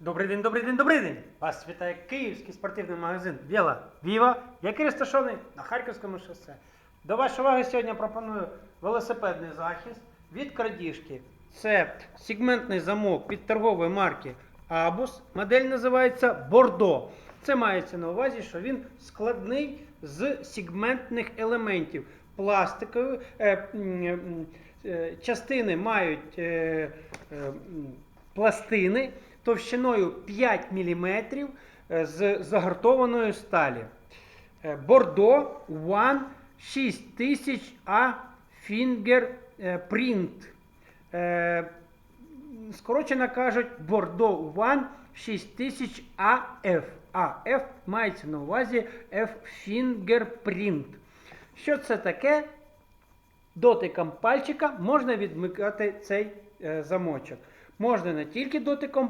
Добрий день, добрий день, добрий день! Вас вітає київський спортивний магазин Віла Віва, який розташований на Харківському шосе. До вашої уваги сьогодні пропоную велосипедний захист від крадіжки. Це сегментний замок від торгової марки Abus. Модель називається Бордо. Це мається на увазі, що він складний з сегментних елементів. Пластикові е, м, е, частини мають е, е, пластини товщиною 5 мм з загартованої сталі. Е, Бордо One 6000 A Finger е, Print. Е, Скорочено кажуть Bordeaux One 6000 AF. AF мається на увазі F Fingerprint. Що це таке? Дотиком пальчика можна відмикати цей е, замочок. Можна не тільки дотиком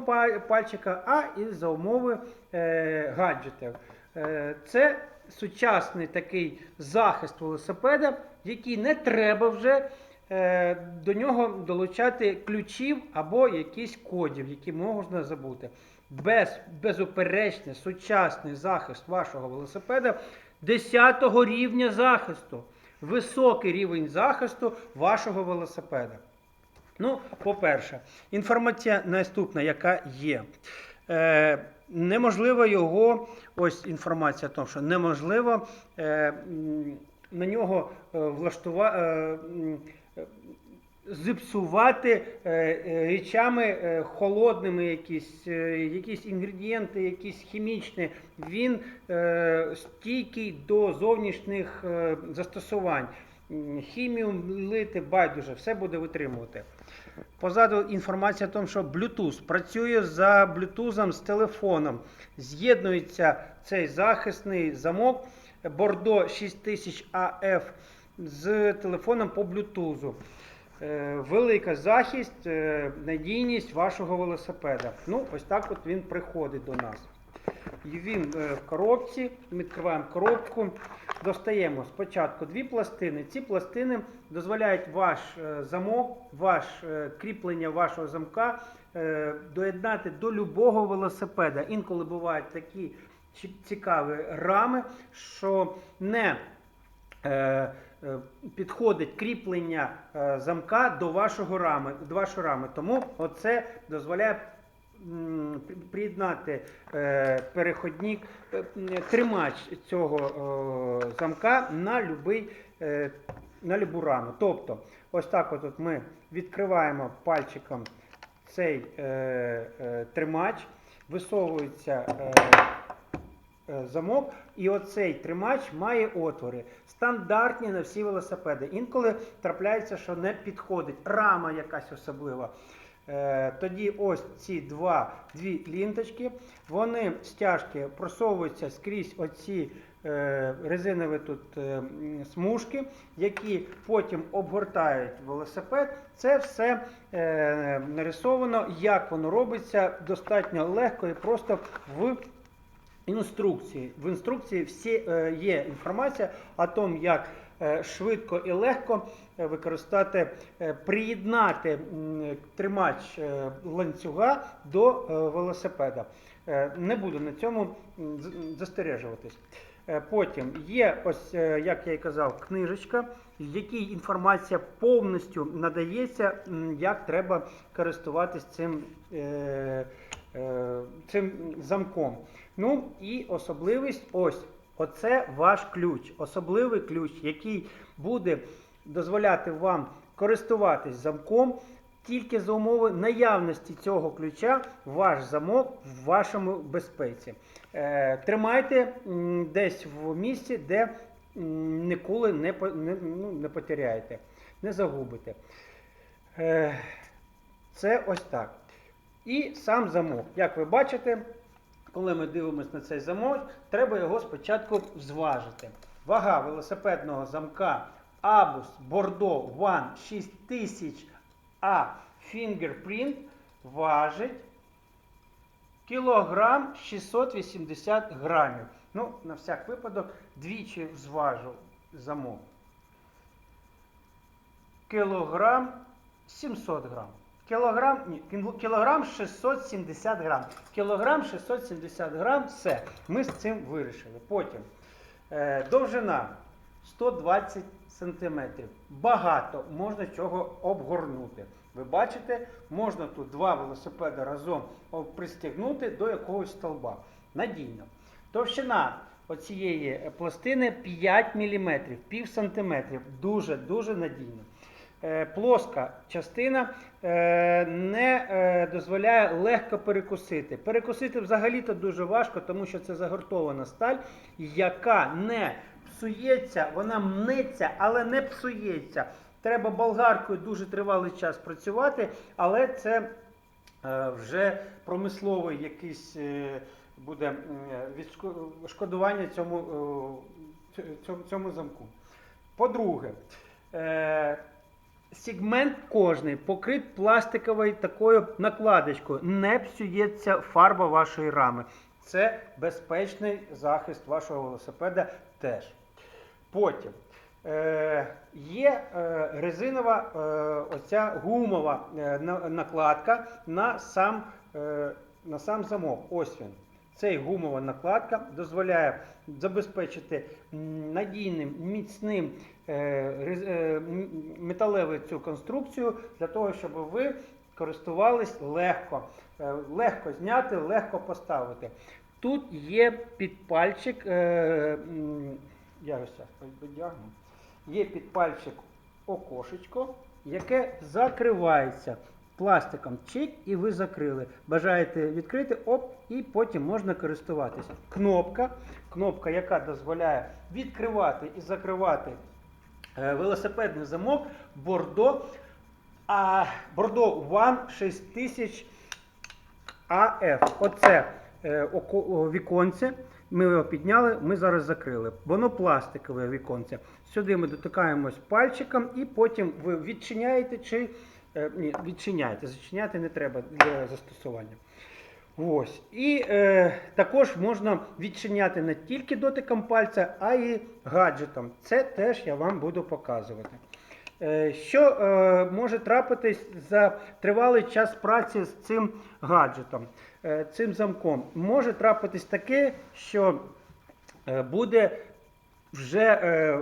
пальчика, а і за умови е, гаджетів. Е, це сучасний такий захист велосипеда, який не треба вже е, до нього долучати ключів або якісь кодів, які можна забути. Без, безуперечний сучасний захист вашого велосипеда 10 рівня захисту. Високий рівень захисту вашого велосипеда. Ну, по-перше, інформація наступна, яка є. Е, неможливо його, ось інформація тому, що неможливо е, на нього е, влаштува, е, е, зіпсувати е, речами холодними, якісь, якісь інгредієнти, якісь хімічні. Він стійкий до зовнішніх застосувань. Хімію лити байдуже, все буде витримувати. Позаду інформація тому, що Bluetooth працює за Bluetooth з телефоном. З'єднується цей захисний замок Bordeaux 6000 AF з телефоном по Bluetooth. Е, Велика захист, е, надійність вашого велосипеда. Ну, ось так от він приходить до нас. І він е, в коробці. Ми відкриваємо коробку, достаємо спочатку дві пластини. Ці пластини дозволяють ваш е, замок, ваш е, кріплення вашого замка доєднати до любого велосипеда. Інколи бувають такі цікаві рами, що не підходить кріплення замка до вашого рами, до вашої рами. Тому оце дозволяє приєднати е, переходник, е, тримач цього замка на любий. е, на любу раму. Тобто, ось так от, ми відкриваємо пальчиком цей тримач, висовується замок, і оцей тримач має отвори. Стандартні на всі велосипеди. Інколи трапляється, що не підходить. Рама якась особлива. Е, Тоді ось ці два, дві лінточки, вони стяжки просовуються скрізь оці е, резинові тут е, смужки, які потім обгортають велосипед. Це все нарисовано, як воно робиться достатньо легко і просто в інструкції. В інструкції всі, є інформація о тому, як швидко і легко е, використати, е, приєднати тримач е, ланцюга до е, велосипеда. Е, Не буду на цьому застережуватись. Е, Потім є ось, е, як я і казав, книжечка, в якій інформація повністю надається, як треба користуватись цим, е, е, цим замком. Ну і особливість ось. Оце ваш ключ, особливий ключ, який буде дозволяти вам користуватись замком. Тільки за умови наявності цього ключа ваш замок в вашому безпеці. Е, тримайте десь в місці, де ніколи не, не, ну, не потеряєте, не загубите. Е, це ось так. І сам замок. Як ви бачите, коли ми дивимося на цей замок, треба його спочатку зважити. Вага велосипедного замка Abus Bordeaux One 6000 A Fingerprint важить кілограм 680 грамів. Ну, на всяк випадок, двічі зважу замок. Кілограм 700 грам. Кілограм, ні, кілограм 670 грам. Кілограм 670 грам, все. Ми з цим вирішили. Потім е, довжина 120 сантиметрів. Багато, можна чого обгорнути. Ви бачите, можна тут два велосипеди разом о, пристегнути до якогось столба. Надійно. Товщина оцієї пластини 5 мм, пів сантиметрів. Дуже-дуже надійно. Е, Плоска частина е, не е, дозволяє легко перекусити. Перекусити взагалі-то дуже важко, тому що це загортована сталь, яка не псується, вона мнеться, але не псується. Треба болгаркою дуже тривалий час працювати, але це вже промисловий якийсь буде відшкодування цьому, цьому, замку. По-друге, сегмент кожний покрит пластиковою такою накладочкою. Не псується фарба вашої рами. Це безпечний захист вашого велосипеда теж. Потім е, є е, резинова е, оця гумова е, накладка на сам, е, на сам замок. Ось він. Цей гумова накладка дозволяє забезпечити надійним, міцним е, е, металеву цю конструкцію для того, щоб ви користувались легко, Е, легко зняти, легко поставити. Тут є підпальчик, я. Є підпальчик окошечко, яке закривається пластиком. Чик, і ви закрили. Бажаєте відкрити, оп, і потім можна користуватися. Кнопка, кнопка, яка дозволяє відкривати і закривати е, велосипедний замок Бордо. А Бордо One 6000 АФ. Оце е, віконце. Ми його підняли, ми зараз закрили. Воно пластикове віконце. Сюди ми дотикаємось пальчиком і потім ви відчиняєте чи ні, відчиняєте. Зачиняти не треба для застосування. Ось. І е, також можна відчиняти не тільки дотиком пальця, а й гаджетом. Це теж я вам буду показувати. Е, Що е, може трапитись за тривалий час праці з цим гаджетом, е, цим замком? Може трапитись таке, що е, буде вже е,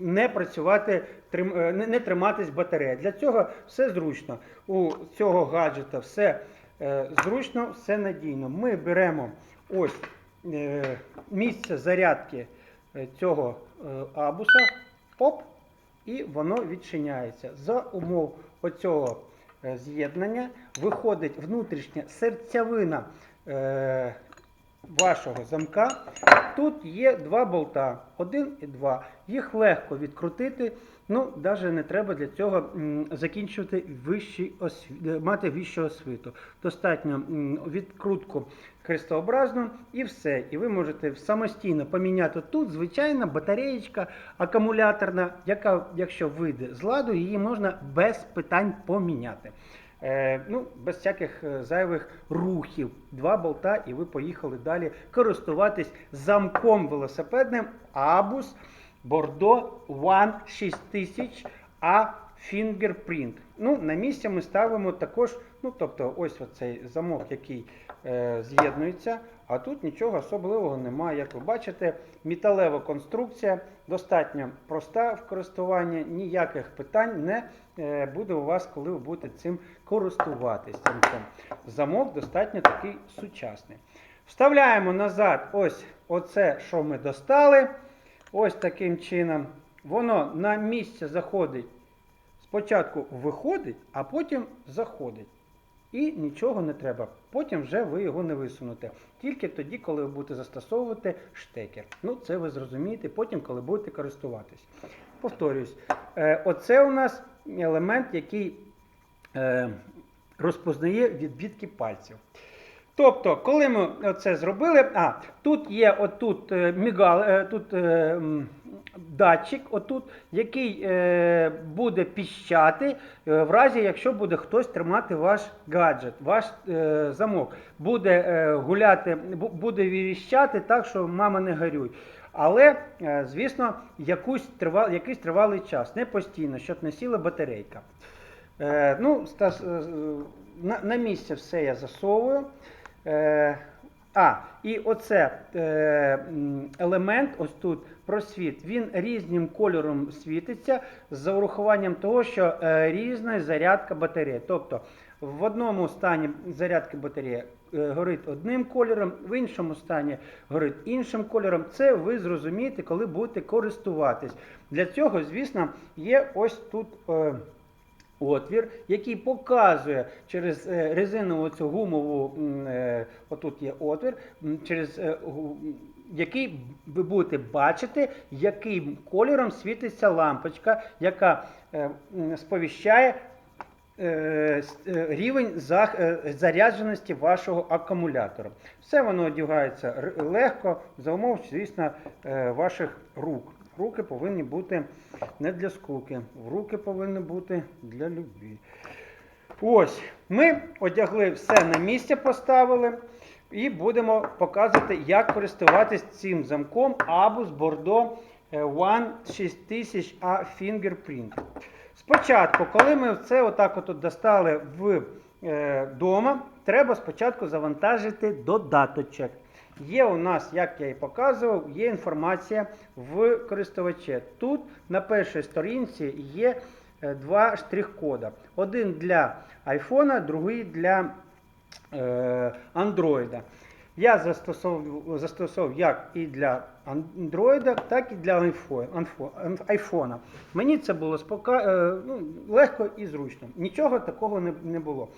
не працювати, е, не, триматись батарея. Для цього все зручно. У цього гаджета все е, зручно, все надійно. Ми беремо ось місце зарядки цього абуса. Оп, і воно відчиняється. За умов оцього з'єднання виходить внутрішня серцевина е, вашого замка. Тут є два болта, один і два. Їх легко відкрутити. Ну, навіть не треба для цього закінчувати вищий осві... е, мати вищу освіту. Достатньо відкрутку хрестообразну і все. І ви можете самостійно поміняти тут звичайна батареєчка акумуляторна, яка, якщо вийде з ладу, її можна без питань поміняти. Е, ну, без всяких е, зайвих рухів. Два болта, і ви поїхали далі користуватись замком велосипедним Abus Bordeaux One 6000 A Fingerprint. Ну, на місці ми ставимо також, ну, тобто, ось оцей замок, який е, з'єднується, а тут нічого особливого немає. Як ви бачите, металева конструкція достатньо проста в користуванні, ніяких питань не е, буде у вас, коли ви будете цим користуватись. замком. Замок достатньо такий сучасний. Вставляємо назад ось оце, що ми достали. Ось таким чином. Воно на місце заходить. Спочатку виходить, а потім заходить. І нічого не треба. Потім вже ви його не висунете. Тільки тоді, коли ви будете застосовувати штекер. Ну, це ви зрозумієте потім, коли будете користуватись. Повторюсь, е, оце у нас елемент, який е, розпознає відбитки пальців. Тобто, коли ми це зробили, а тут є отут е, мігал, тут датчик, отут, який е, буде піщати е, в разі, якщо буде хтось тримати ваш гаджет, ваш е, замок. Буде е, гуляти, буде віріщати так, що мама не горюй. Але, е, звісно, якусь тривал, якийсь тривалий час, не постійно, щоб не сіла батарейка. Е, ну, е, на, на місце все я засовую. Е, а, і оце е, елемент, ось тут просвіт, він різним кольором світиться з урахуванням того, що е, різна зарядка батареї. Тобто в одному стані зарядки батареї е, горить одним кольором, в іншому стані горить іншим кольором. Це ви зрозумієте, коли будете користуватись. Для цього, звісно, є ось тут. Отвір, який показує через е, резинову цю гумову, е, отут є отвір, через е, який ви будете бачити, яким кольором світиться лампочка, яка сповіщає рівень зарядженості вашого акумулятора. Все воно одягається легко, за умов, звісно, ваших рук. Руки повинні бути не для скуки, руки повинні бути для любві. Ось, ми одягли все на місце, поставили і будемо показувати, як користуватись цим замком Abus Bordeaux е, One 6000A Fingerprint. Спочатку, коли ми це отак от достали в е, треба спочатку завантажити додаточок. Є у нас, як я і показував, є інформація в користувачі. Тут на першій сторінці є е, два штрих-кода. Один для iPhone, другий для е, Android. Я застосовував, застосовував як і для Android, так і для iPhone. Мені це було спока... е, ну, легко і зручно. Нічого такого не було.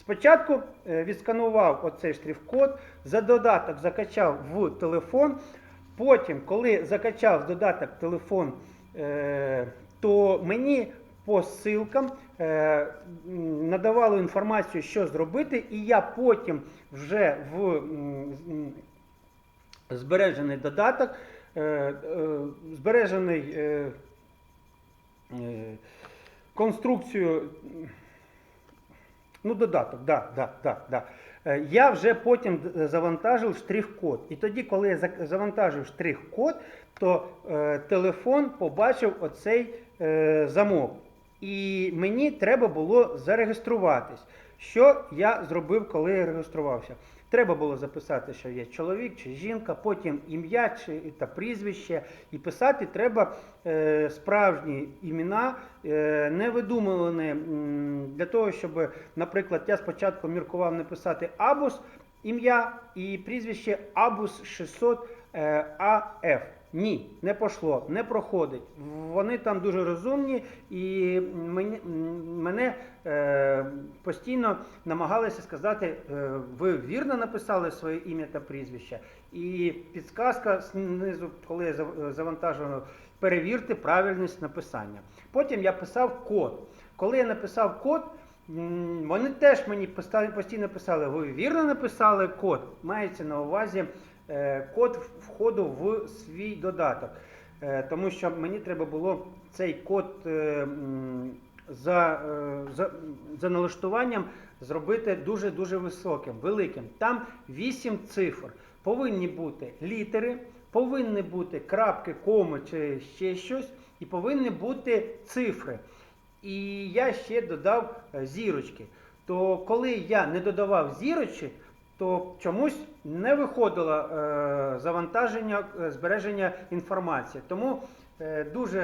Спочатку е, відсканував оцей штрих-код, за додаток закачав в телефон. Потім, коли закачав додаток телефон, е, то мені по ссылкам е, м, надавали інформацію, що зробити, і я потім вже в збережений додаток, збережений конструкцію. Ну, додаток, да, да, да, да. Е, Я вже потім завантажив штрих-код. І тоді, коли я завантажив штрих-код, то е, телефон побачив оцей е, замок. І мені треба було зареєструватись. Що я зробив, коли я реєструвався? Треба було записати, що є чоловік чи жінка, потім ім'я чи та прізвище. І писати треба е, справжні імена, е, не видумувані для того, щоб, наприклад, я спочатку міркував написати Абус ім'я і прізвище Абус 600 е, АФ. Ні, не пошло, не проходить. Вони там дуже розумні і мені, мене е, постійно намагалися сказати, е, ви вірно написали своє ім'я та прізвище. І підсказка знизу, коли я зав- завантажував, перевірте правильність написання. Потім я писав код. Коли я написав код, вони теж мені постійно писали, ви вірно написали код. Мається на увазі код входу в свій додаток. Е, Тому що мені треба було цей код е, за, е, за, за налаштуванням зробити дуже-дуже високим, великим. Там 8 цифр. Повинні бути літери, повинні бути крапки, коми чи ще щось, і повинні бути цифри. І я ще додав е, зірочки. То коли я не додавав зірочки, то чомусь не виходило е, завантаження, е, збереження інформації. Тому е, дуже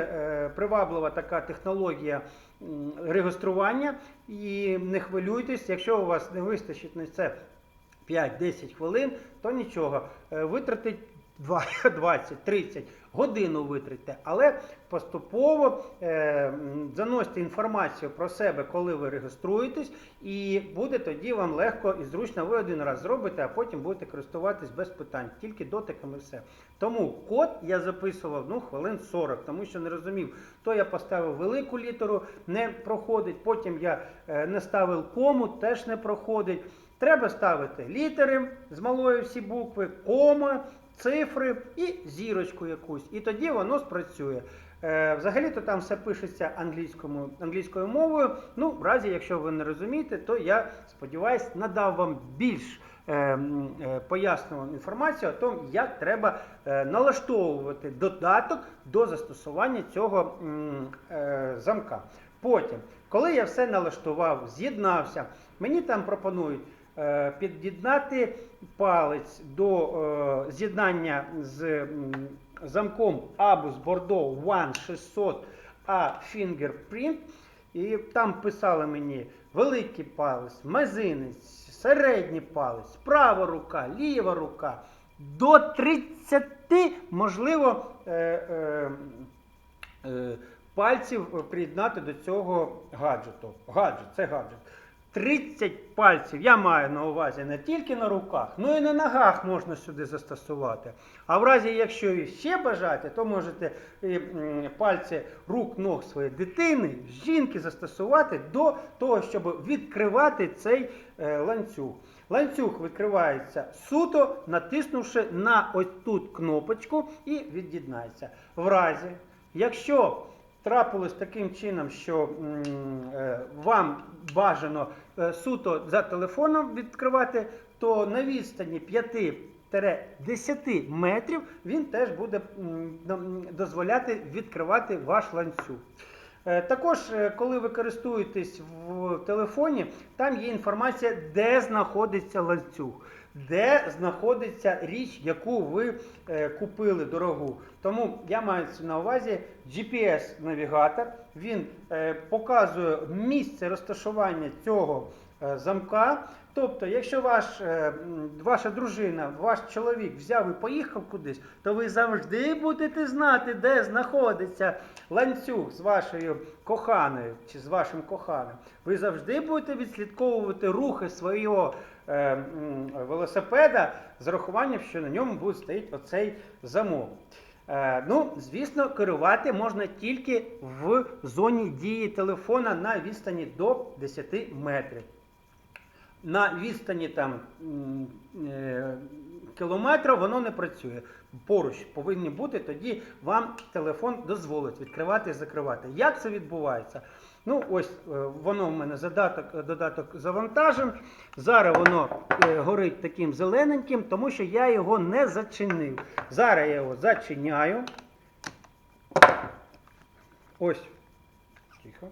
приваблива така технологія реєстрування. І не хвилюйтесь, якщо у вас не вистачить на це 5-10 хвилин, то нічого. Витратить 20-30 годину витратите, але поступово е, заносьте інформацію про себе, коли ви реєструєтесь, і буде тоді вам легко і зручно. Ви один раз зробите, а потім будете користуватись без питань, тільки дотиками все. Тому код я записував ну, хвилин 40, тому що не розумів, то я поставив велику літеру, не проходить. Потім я е, не ставив кому, теж не проходить. Треба ставити літери з малої всі букви, кома, цифри і зірочку якусь. І тоді воно спрацює. Е, Взагалі-то там все пишеться англійською, англійською мовою. Ну, в разі, якщо ви не розумієте, то я сподіваюся, надав вам більш е, е, пояснювану інформацію о тому, як треба е, налаштовувати додаток до застосування цього е, замка. Потім, коли я все налаштував, з'єднався, мені там пропонують під'єднати палець до е, з'єднання з замком Abus Bordeaux One 600 A Fingerprint. І там писали мені великий палець, мизинець, середній палець, права рука, ліва рука. До 30, можливо, е, е, е, пальців е, приєднати до цього гаджету. Гаджет, це гаджет. 30 пальців я маю на увазі не тільки на руках, ну і на ногах можна сюди застосувати. А в разі, якщо ви ще бажаєте, то можете е, пальці рук ног своєї дитини, жінки застосувати до того, щоб відкривати цей е, ланцюг. Ланцюг відкривається суто, натиснувши на ось тут кнопочку і від'єднається. В разі, якщо трапилось таким чином, що е, вам бажано е, суто за телефоном відкривати, то на відстані 5-10 метрів він теж буде дозволяти відкривати ваш ланцюг. Е, Також, коли ви користуєтесь в телефоні, там є інформація, де знаходиться ланцюг, де знаходиться річ, яку ви е, купили дорогу. Тому я маю на увазі GPS-навігатор. Він е, показує місце розташування цього е, замка. Тобто, якщо ваш, е, ваша дружина, ваш чоловік взяв і поїхав кудись, то ви завжди будете знати, де знаходиться ланцюг з вашою коханою чи з вашим коханим. Ви завжди будете відслідковувати рухи свого велосипеда з урахуванням, що на ньому буде стоїть оцей замок. Е, ну, звісно, керувати можна тільки в зоні дії телефона на відстані до 10 метрів. На відстані там е, кілометра воно не працює. Поруч повинні бути, тоді вам телефон дозволить відкривати і закривати. Як це відбувається? Ну, ось е, воно в мене задаток, додаток завантажен. Зараз воно е, горить таким зелененьким, тому що я його не зачинив. Зараз я його зачиняю. Ось. Тихо.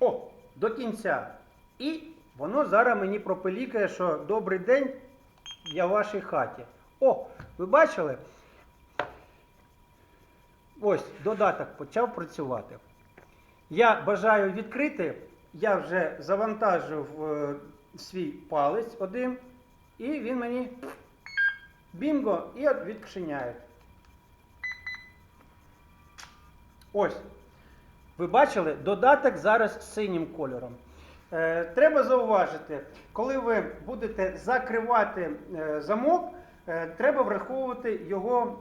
О, до кінця. І воно зараз мені пропелікає, що добрий день, я в вашій хаті. О, ви бачили? Ось додаток почав працювати. Я бажаю відкрити, я вже завантажив е, свій палець один, і він мені бінго і от відчиняє. Ось. Ви бачили, додаток зараз синім кольором. Е, треба зауважити, коли ви будете закривати е, замок, е, треба враховувати його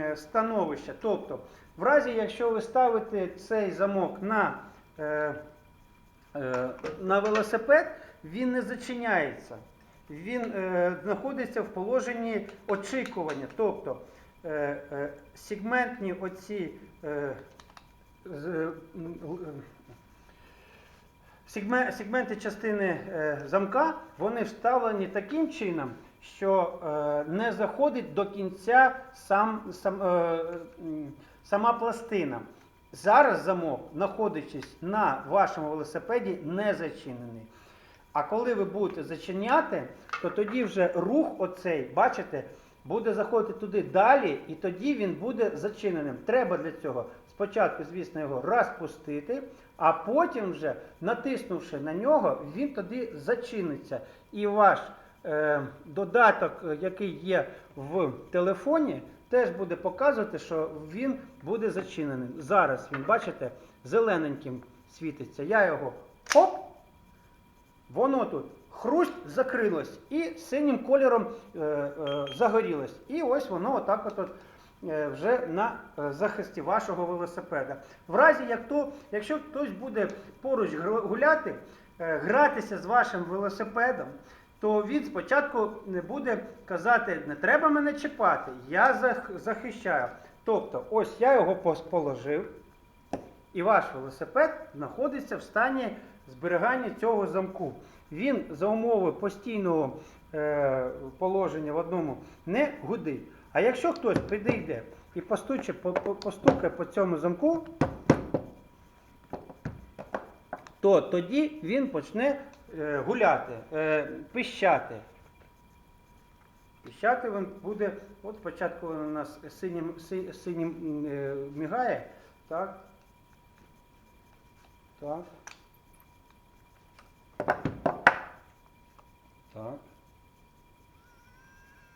е, становище. Тобто, в разі, якщо ви ставите цей замок на, е, е, на велосипед, він не зачиняється. Він е, знаходиться в положенні очікування. Тобто е, е, сегментні оці. Е, е, Сегме- Сегменти частини е, замка вони вставлені таким чином, що е, не заходить до кінця сам, сам, е, сама пластина. Зараз замок, знаходячись на вашому велосипеді, не зачинений. А коли ви будете зачиняти, то тоді вже рух оцей, бачите, буде заходити туди далі, і тоді він буде зачиненим. Треба для цього спочатку, звісно, його розпустити, а потім вже, натиснувши на нього, він тоді зачиниться. І ваш е, додаток, е, який є в телефоні, теж буде показувати, що він буде зачинений. Зараз він, бачите, зелененьким світиться. Я його хоп, Воно тут хрусть закрилось і синім кольором е, е, загорілось. І ось воно отак от, от е, вже на е, захисті вашого велосипеда. В разі, як то, якщо хтось буде поруч гуляти, е, гратися з вашим велосипедом, то він спочатку не буде казати, не треба мене чіпати, я захищаю. Тобто, ось я його положив, і ваш велосипед знаходиться в стані зберігання цього замку. Він за умови постійного е, положення в одному не гудить. А якщо хтось підійде і постуче, по- по- постукає по цьому замку, то тоді він почне гуляти, е, пищати. Пищати він буде, от спочатку він у нас синім, синім е, мігає, так. Так. Так.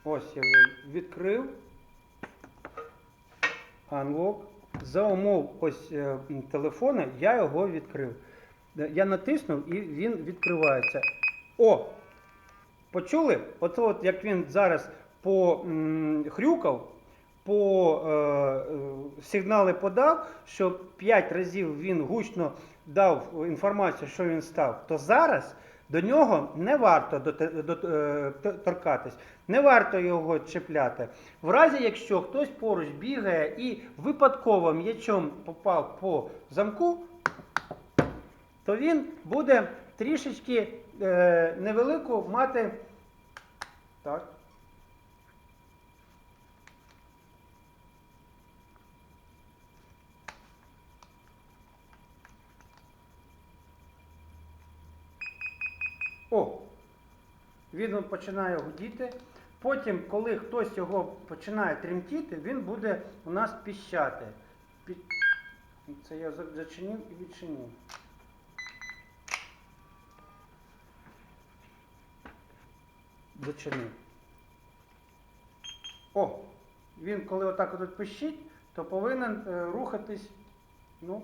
Ось я відкрив. Unlock. За умов ось е, телефона я його відкрив. Я натиснув і він відкривається. О! Почули? Оце от як він зараз по хрюкав, по е, е, сигнали подав, що 5 разів він гучно дав інформацію, що він став, то зараз до нього не варто е, торкатись, не варто його чіпляти. В разі, якщо хтось поруч бігає і випадково м'ячом попав по замку, то він буде трішечки е, невелику мати. Так. О! Він починає гудіти. Потім, коли хтось його починає тремтіти, він буде у нас піщати. Пі- Це я зачинив і відчинив. Зачинив. О! Він, коли отак от пищить, то повинен е, рухатись. Ну.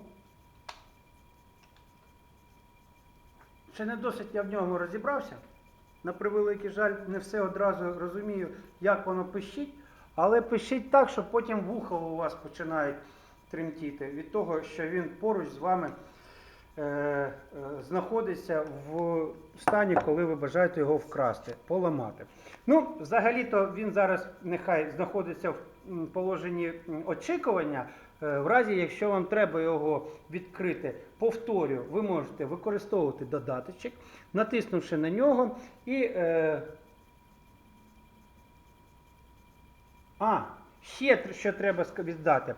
Ще не досить я в ньому розібрався. На превеликий жаль, не все одразу розумію, як воно пищить, але пищить так, що потім вуха у вас починають тремтіти від того, що він поруч з вами знаходиться в стані, коли ви бажаєте його вкрасти, поламати. Ну, взагалі-то він зараз нехай знаходиться в положенні очікування. Е, В разі, якщо вам треба його відкрити, повторю, ви можете використовувати додаточок, натиснувши на нього і. Е... А, ще що треба віддати.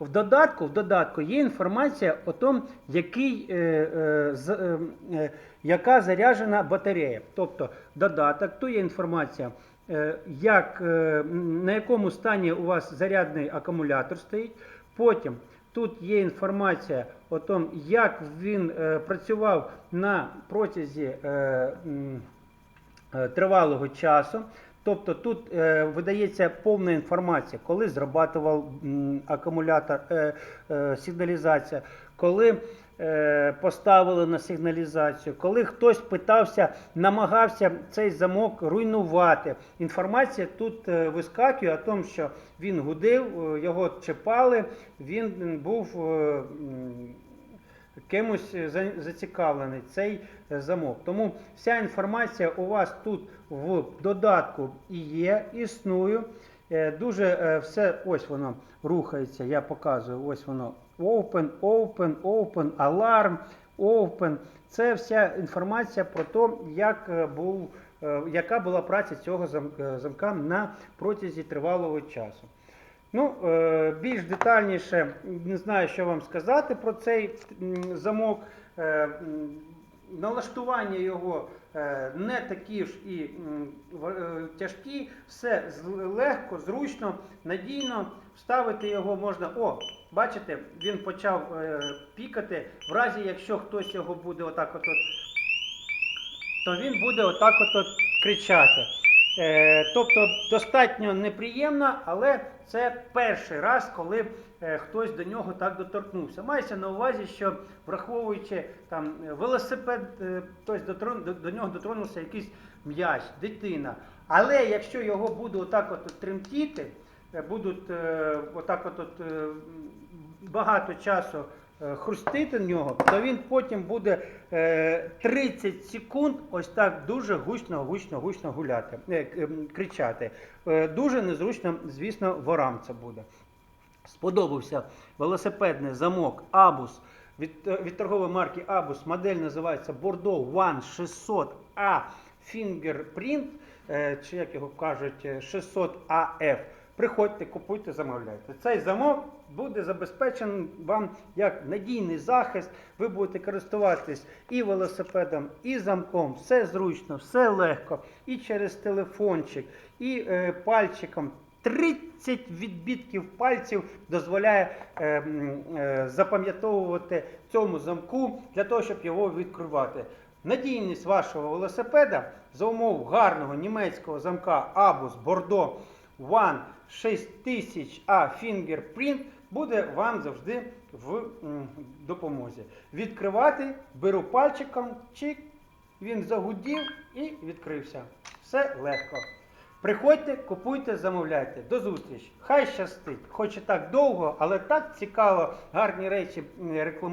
В додатку, в додатку є інформація о тому, який, е, е, з, е, е, яка заряджена батарея. Тобто додаток, то є інформація, е, як, е, на якому стані у вас зарядний акумулятор стоїть. Потім тут є інформація о тому, як він е, працював на протязі е, е, тривалого часу. Тобто тут е, видається повна інформація, коли зрабатував м, акумулятор е, е, сигналізація, коли е, поставили на сигналізацію, коли хтось питався, намагався цей замок руйнувати. Інформація тут е, вискакує о тому, що він гудив, е, його чіпали, він був. е, кимось е, зацікавлений цей е, замок. Тому вся інформація у вас тут в додатку і є, існує. Е, Дуже все, ось воно рухається, я показую, ось воно open, open, open, alarm, open. Це вся інформація про те, як був, яка була праця цього зам- замка на протязі тривалого часу. Ну, е, більш детальніше не знаю, що вам сказати про цей замок. Е, Налаштування його е, не такі ж і тяжкі, все легко, зручно, надійно. Вставити його можна. О, бачите, він почав пікати. В разі, якщо хтось його буде отак от, то він буде отак от, от кричати. Е, тобто достатньо неприємно, але це перший раз, коли е, хтось до нього так доторкнувся. Мається на увазі, що враховуючи там велосипед, е, хтось до, до нього дотронувся якийсь м'яч, дитина. Але якщо його буде отак от, тремтіти, будуть отак от, багато часу хрустити в нього, то він потім буде е, 30 секунд ось так дуже гучно, гучно, гучно гуляти, е, ем, кричати. Е, Дуже незручно, звісно, ворам це буде. Сподобався велосипедний замок Абус від, е, від торгової марки Абус. Модель називається Bordeaux One 600A Fingerprint, е, чи як його кажуть, е, 600AF. Приходьте, купуйте, замовляйте. Цей замок буде забезпечений вам як надійний захист. Ви будете користуватись і велосипедом, і замком. Все зручно, все легко. І через телефончик, і е, пальчиком. 30 відбитків пальців дозволяє е, е, запам'ятовувати цьому замку для того, щоб його відкривати. Надійність вашого велосипеда за умов гарного німецького замка Abus Bordeaux One 6000 A Fingerprint буде вам завжди в допомозі. Відкривати, беру пальчиком, чик, він загудів і відкрився. Все легко. Приходьте, купуйте, замовляйте. До зустрічі. Хай щастить. Хоч і так довго, але так цікаво, гарні речі рекламувати.